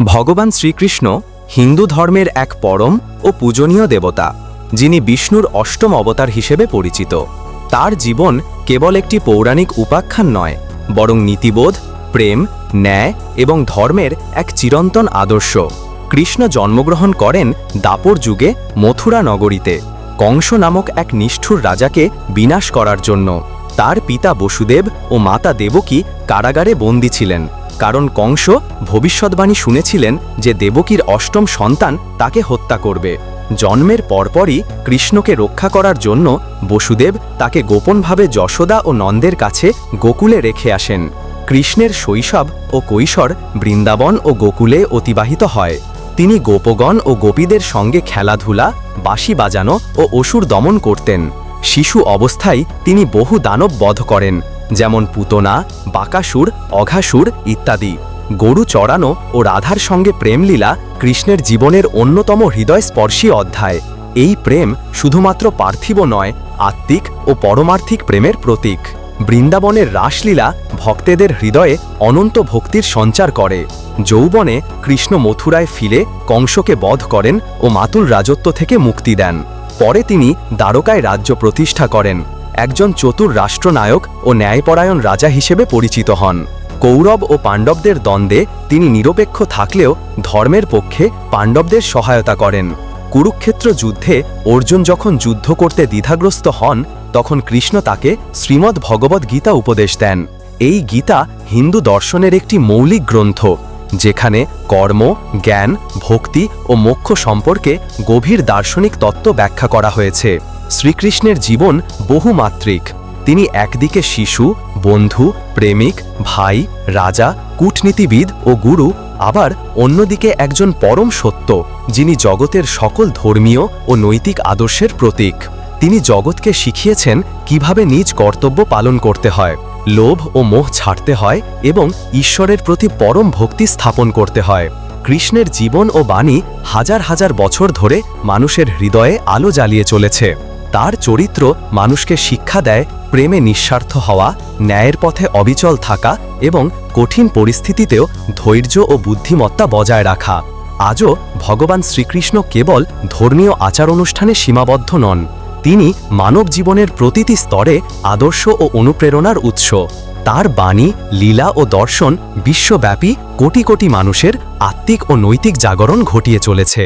ভগবান শ্রীকৃষ্ণ হিন্দু ধর্মের এক পরম ও পূজনীয় দেবতা, যিনি বিষ্ণুর অষ্টম অবতার হিসেবে পরিচিত। তার জীবন কেবল একটি পৌরাণিক উপাখ্যান নয়, বরং নীতিবোধ, প্রেম, ন্যায় এবং ধর্মের এক চিরন্তন আদর্শ। কৃষ্ণ জন্মগ্রহণ করেন দাপর যুগে মথুরা নগরীতে, কংস নামক এক নিষ্ঠুর রাজাকে বিনাশ করার জন্য। তার পিতা বসুদেব ও মাতা দেবকী কারাগারে বন্দী ছিলেন। কারণ কংস ভবিষ্যৎবাণী শুনেছিলেন যে দেবকীর অষ্টম সন্তান তাকে হত্যা করবে। জন্মের পরপরই কৃষ্ণকে রক্ষা করার জন্য বসুদেব তাকে গোপনভাবে যশোদা ও নন্দের কাছে গোকুলে রেখে আসেন। কৃষ্ণের শৈশব ও কৈশোর বৃন্দাবন ও গোকুলে অতিবাহিত হয়। তিনি গোপগণ ও গোপীদের সঙ্গে খেলাধুলা, বাঁশি বাজানো ও অসুর দমন করতেন। শিশু অবস্থায় তিনি বহু দানব বধ করেন। যেমন পুতনা, বাকাসুর, অঘাসুর ইত্যাদি। গরু চড়ানো ও রাধার সঙ্গে প্রেমলীলা কৃষ্ণের জীবনের অন্যতম হৃদয়স্পর্শী অধ্যায়। এই প্রেম শুধুমাত্র পার্থিব নয়, আত্মিক ও পরমার্থিক প্রেমের প্রতীক। বৃন্দাবনের রাসলীলা ভক্তেদের হৃদয়ে অনন্ত ভক্তির সঞ্চার করে। যৌবনে কৃষ্ণ মথুরায় ফিরে কংসকে বধ করেন ও মাতুল রাজত্ব থেকে মুক্তি দেন। পরে তিনি দ্বারকায় রাজ্য প্রতিষ্ঠা করেন। একজন চতুর রাষ্ট্রনায়ক ও ন্যায়পরায়ণ রাজা হিসেবে পরিচিত হন। কৌরব ও পাণ্ডবদের দ্বন্দ্বে তিনি নিরপেক্ষ থাকলেও ধর্মের পক্ষে পাণ্ডবদের সহায়তা করেন। কুরুক্ষেত্র যুদ্ধে অর্জুন যখন যুদ্ধ করতে দ্বিধাগ্রস্ত হন, তখন কৃষ্ণ তাকে শ্রীমদ্ ভগবদ্ গীতা উপদেশ দেন। এই গীতা হিন্দু দর্শনের একটি মৌলিক গ্রন্থ, যেখানে কর্ম, জ্ঞান, ভক্তি ও মোক্ষ সম্পর্কে গভীর দার্শনিক তত্ত্ব ব্যাখ্যা করা হয়েছে। শ্রীকৃষ্ণের জীবন বহুমাত্রিক। তিনি একদিকে শিশু, বন্ধু, প্রেমিক, ভাই, রাজা, কূটনীতিবিদ ও গুরু, আবার অন্যদিকে একজন পরম সত্য, যিনি জগতের সকল ধর্মীয় ও নৈতিক আদর্শের প্রতীক। তিনি জগৎকে শিখিয়েছেন কীভাবে নিজ কর্তব্য পালন করতে হয়, লোভ ও মোহ ছাড়তে হয় এবং ঈশ্বরের প্রতি পরম ভক্তি স্থাপন করতে হয়। কৃষ্ণের জীবন ও বাণী হাজার হাজার বছর ধরে মানুষের হৃদয়ে আলো জ্বালিয়ে চলেছে। তার চরিত্র মানুষকে শিক্ষা দেয়, প্রেমে নিঃস্বার্থ হওয়া, ন্যায়ের পথে অবিচল থাকা এবং কঠিন পরিস্থিতিতেও ধৈর্য ও বুদ্ধিমত্তা বজায় রাখা। আজও ভগবান শ্রীকৃষ্ণ কেবল ধর্মীয় আচার অনুষ্ঠানে সীমাবদ্ধ নন, তিনি মানব জীবনের প্রতিটি স্তরে আদর্শ ও অনুপ্রেরণার উৎস। তার বাণী, লীলা ও দর্শন বিশ্বব্যাপী কোটি কোটি মানুষের আত্মিক ও নৈতিক জাগরণ ঘটিয়ে চলেছে।